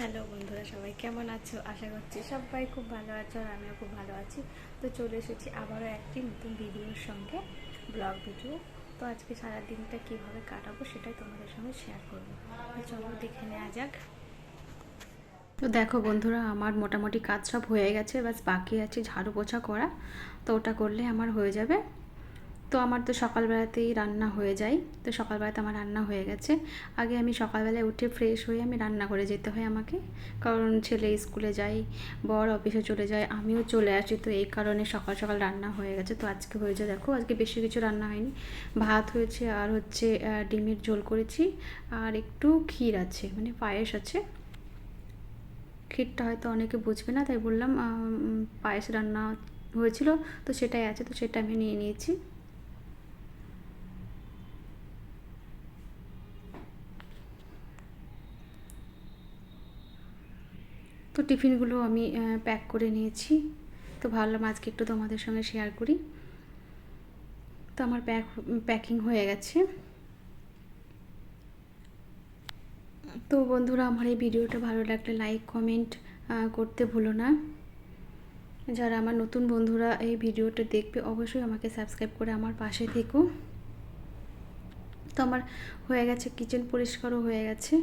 Hello বন্ধুরা, সবাই কেমন আছো? আশা করছি সবাই খুব ভালো আছো আর আমিও খুব ভালো আছি। তো চলে এসেছি আবারও একটি নতুন ভিডিওর সঙ্গে, ব্লগ ভিডিও। তো আজকে সারা দিনটা কীভাবে কাটাবো সেটাই তোমাদের সঙ্গে শেয়ার করব। চলো দেখে নেওয়া যাক। তো দেখো বন্ধুরা, আমার মোটামুটি কাজ সব হয়ে গেছে বাস বাকি আছে ঝাড়ু পোছা করা। তো ওটা করলে আমার হয়ে যাবে। তো আমার তো সকালবেলাতেই রান্না হয়ে যায়। তো সকালবেলাতে আমার রান্না হয়ে গেছে। আগে আমি সকালবেলায় উঠে ফ্রেশ হয়ে আমি রান্না করে যেতে হয় আমাকে। কারণ ছেলে স্কুলে যায়, বর অফিসে চলে যায়, আমিও চলে আসি। তো এই কারণে সকাল সকাল রান্না হয়ে গেছে। তো আজকে হয়েছে দেখো, আজকে বেশি কিছু রান্না হয়নি। ভাত হয়েছে আর হচ্ছে ডিমের ঝোল করেছি। আর একটু ক্ষীর আছে মানে পায়েস আছে। ক্ষীরটা হয়তো অনেকে বুঝবে না, তাই বললাম পায়েস রান্না হয়েছিল, তো সেটাই আছে। তো সেটা আমি নিয়ে নিয়েছি। তো টিফিনগুলো আমি প্যাক করে নিয়েছি। তো ভাবলাম আজকে একটু তোমাদের সঙ্গে শেয়ার করি। তো আমার প্যাক প্যাকিং হয়ে গেছে। তো বন্ধুরা, আমার এই ভিডিওটা ভালো লাগলে লাইক কমেন্ট করতে ভুলো না। যারা আমার নতুন বন্ধুরা এই ভিডিওটা দেখবে, অবশ্যই আমাকে সাবস্ক্রাইব করে আমার পাশে থেকো। তো আমার হয়ে গেছে কিচেন পরিষ্কারও হয়ে গেছে।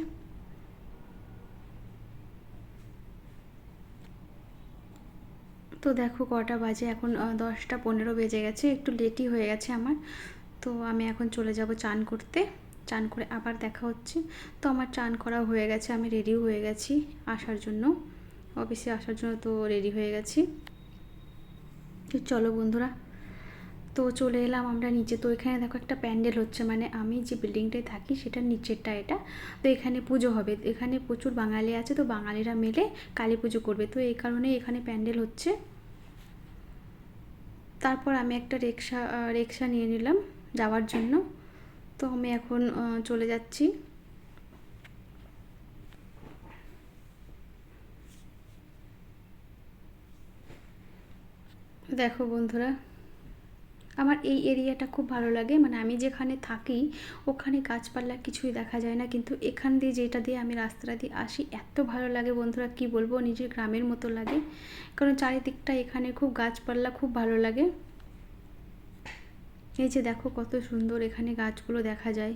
তো দেখো কটা বাজে, এখন দশটা পনেরো বেজে গেছে, একটু লেটই হয়ে গেছে আমার। তো আমি এখন চলে যাব চান করতে। চান করে আবার দেখা হচ্ছে। তো আমার চান করা হয়ে গেছে, আমি রেডিও হয়ে গেছি আসার জন্য। অফিসে আসার জন্য তো রেডি হয়ে গেছি। তো চলো বন্ধুরা, তো চলে এলাম আমরা নিচে। তো এখানে দেখো একটা প্যান্ডেল হচ্ছে মানে আমি যে বিল্ডিংটায় থাকি সেটার নিচেরটা এটা। তো এখানে পুজো হবে। এখানে প্রচুর বাঙালি আছে, তো বাঙালিরা মিলে কালী পুজো করবে। তো এই কারণে এখানে প্যান্ডেল হচ্ছে। তারপর আমি একটা রিক্সা রিক্সা নিয়ে নিলাম যাওয়ার জন্য। তো আমি এখন চলে যাচ্ছি। দেখো বন্ধুরা আমার এই এরিয়াটা খুব ভালো লাগে। মানে আমি যেখানে থাকি, ওখানে গাছপালা কিছুই দেখা যায় না। কিন্তু এখান দিয়ে যেটা দিয়ে আমি রাস্তাটা দিয়ে আসি, এত ভালো লাগে বন্ধুরা, কি বলব? নিজের গ্রামের মতো লাগে। কারণ চারিদিকটা এখানে খুব গাছপালা, খুব ভালো লাগে। এই যে দেখো কত সুন্দর এখানে গাছগুলো দেখা যায়।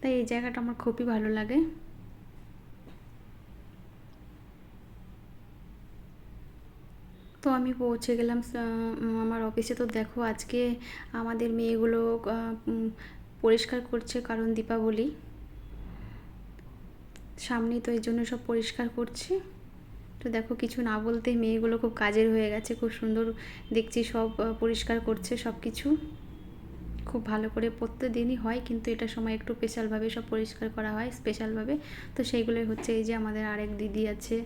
তাই এই জায়গাটা আমার খুবই ভালো লাগে। তো আমি পৌঁছে গেলাম আমার অফিসে তো দেখো আজকে আমাদের মেয়েগুলো পরিষ্কার করছে কারণ দীপাবলি। সামনেই তো এই জন্য সব পরিষ্কার করছে। তো দেখো কিছু না বলতে মেয়েগুলো খুব কাজের হয়ে গেছে, খুব সুন্দর দেখছি সব পরিষ্কার করছে সব কিছু। খুব ভালো করে প্রত্যেক দিনই হয়, কিন্তু এটা সময় একটু স্পেশালভাবে সব পরিষ্কার করা হয় স্পেশালভাবে তো সেইগুলোই হচ্ছে, এই যে আমাদের আরেক দিদি আছে,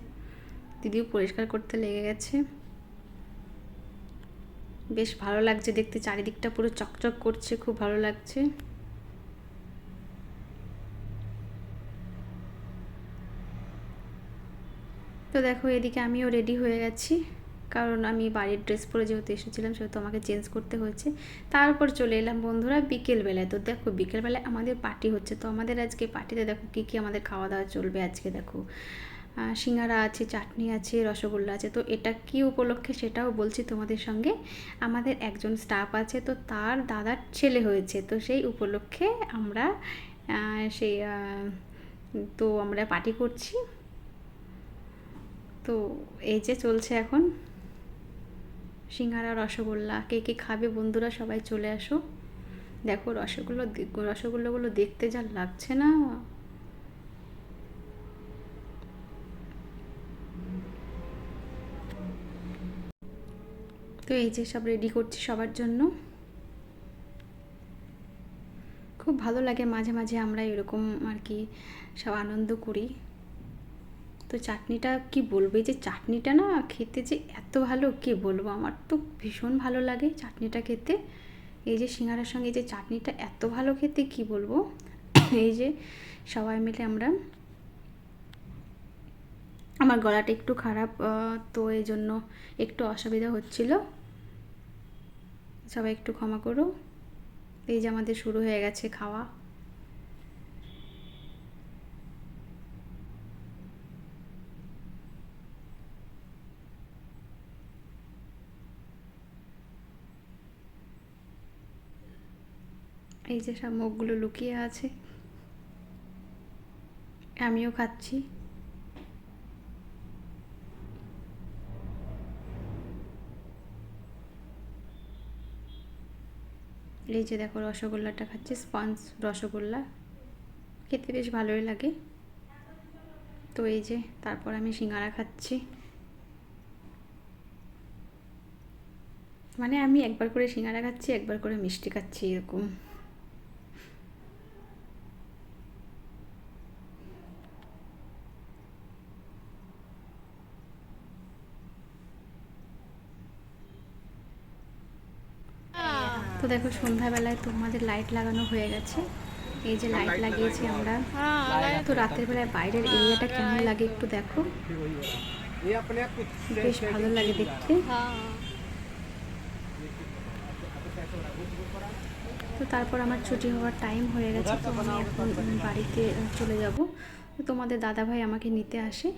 দিদিও পরিষ্কার করতে লেগে গেছে। বেশ ভালো লাগছে দেখতে, চারিদিকটা পুরো চকচক করছে, খুব ভালো লাগছে। তো দেখো, এদিকে আমিও রেডি হয়ে গেছি, কারণ আমি বাড়ির ড্রেস পরে যেহেতু এসেছিলাম, সেহেতু আমাকে চেঞ্জ করতে হয়েছে। তারপর চলে এলাম বন্ধুরা বিকেলবেলায়। তো দেখো, বিকেলবেলায় আমাদের পার্টি হচ্ছে। তো আমাদের আজকে পার্টিতে দেখো, কী কী আমাদের খাওয়া দাওয়া চলবে আজকে দেখো। সিঙ্গারা আছে, চাটনি আছে, রসগোল্লা আছে। তো এটা কি উপলক্ষে সেটাও বলছি তোমাদের সঙ্গে। আমাদের একজন স্টাফ আছে, তো তার দাদার ছেলে হয়েছে। তো সেই উপলক্ষে আমরা সেই তো আমরা পার্টি করছি। তো এই যে চলছে এখন। সিঙ্গারা, রসগোল্লা, কে কে খাবে বন্ধুরা সবাই চলে আসো। দেখো রসগোল্লা, রসগোল্লাগুলো দেখতে যা লাগছে না। তো এই যে সব রেডি করছি সবার জন্য। খুব ভালো লাগে মাঝে মাঝে আমরা এরকম আর কি সব আনন্দ করি। তো চাটনিটা কি বলব? যে চাটনিটা না খেতে যে এত ভালো কি বলব? আমার তো ভীষণ ভালো লাগে চাটনিটা খেতে। এই যে সিঙ্গারার সঙ্গে যে চাটনিটা এত ভালো খেতে কি বলব? এই যে সবাই মিলে আমরা আমার গলাটা একটু খারাপ তো এই জন্য একটু অসুবিধা হচ্ছিল। সবাই একটু ক্ষমা করো। এই যে আমাদের শুরু হয়ে গেছে খাওয়া। এই যে সব মুখগুলো লুকিয়ে আছে। আমিও খাচ্ছি। এই যে দেখো রসগোল্লাটা খাচ্ছি, স্পঞ্জ রসগোল্লা। খেতে বেশ ভালোই লাগে। তো এই যে তারপর আমি সিঙ্গারা খাচ্ছি। মানে আমি একবার করে সিঙ্গারা খাচ্ছি, একবার করে মিষ্টি খাচ্ছি, এরকম। তো দেখো সন্ধ্যাবেলায় তোমাদের লাইট লাগানো হয়ে গেছে। এই যে লাইট লাগিয়েছি আমরা। তো রাতের বেলায় বাইরের এরিয়াটা কেমন লাগে একটু দেখো। বেশ ভালো লাগে দেখতে। তো তারপর আমার ছুটি হওয়ার টাইম হয়ে গেছে, তো আমি এখন বাড়িতে চলে যাব। তোমাদের দাদাভাই আমাকে নিতে আসে।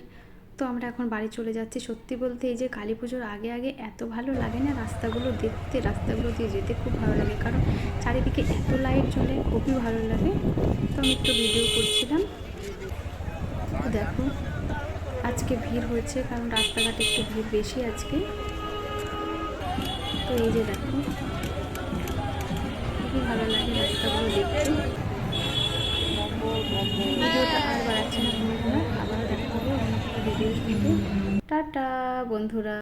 তো আমরা এখন বাড়ি চলে যাচ্ছি। সত্যি বলতে এই যে কালী পুজোর আগে আগে এত ভালো লাগে না রাস্তাগুলো দেখতে, রাস্তাগুলো দিয়ে যেতে খুব ভালো লাগে। কারণ চারিদিকে এত লাইট জ্বলে, খুবই ভালো লাগে। তো আমি একটু ভিডিও করছিলাম। দেখো, আজকে ভিড় হয়েছে কারণ রাস্তাঘাটে একটু ভিড় বেশি আজকে। তো এই যে দেখো, খুবই ভালো লাগে রাস্তাগুলো দেখতে। ভিডিওটা আর না ভিডিওর সঙ্গে টাটা বন্ধুরা।